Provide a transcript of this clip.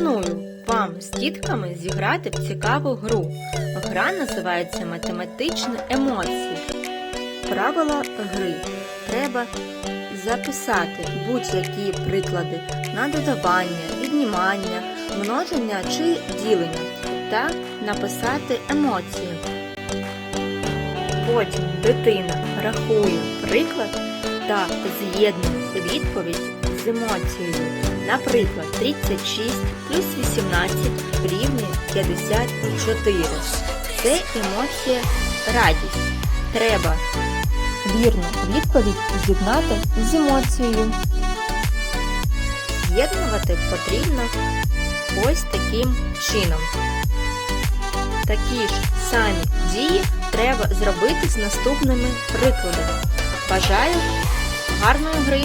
Пропоную вам з дітками зіграти в цікаву гру. Гра називається Математичні емоції. Правила гри треба записати будь-які приклади на додавання, віднімання, множення чи ділення та написати емоції. Потім дитина рахує приклад та з'єднує відповідь з емоцією. Наприклад, 36 плюс 18 рівня 54. Це емоція радість. Треба вірну відповідь з'єднати з емоцією. З'єднувати потрібно ось таким чином. Такі ж самі дії треба зробити з наступними прикладами. Бажаю гарної гри!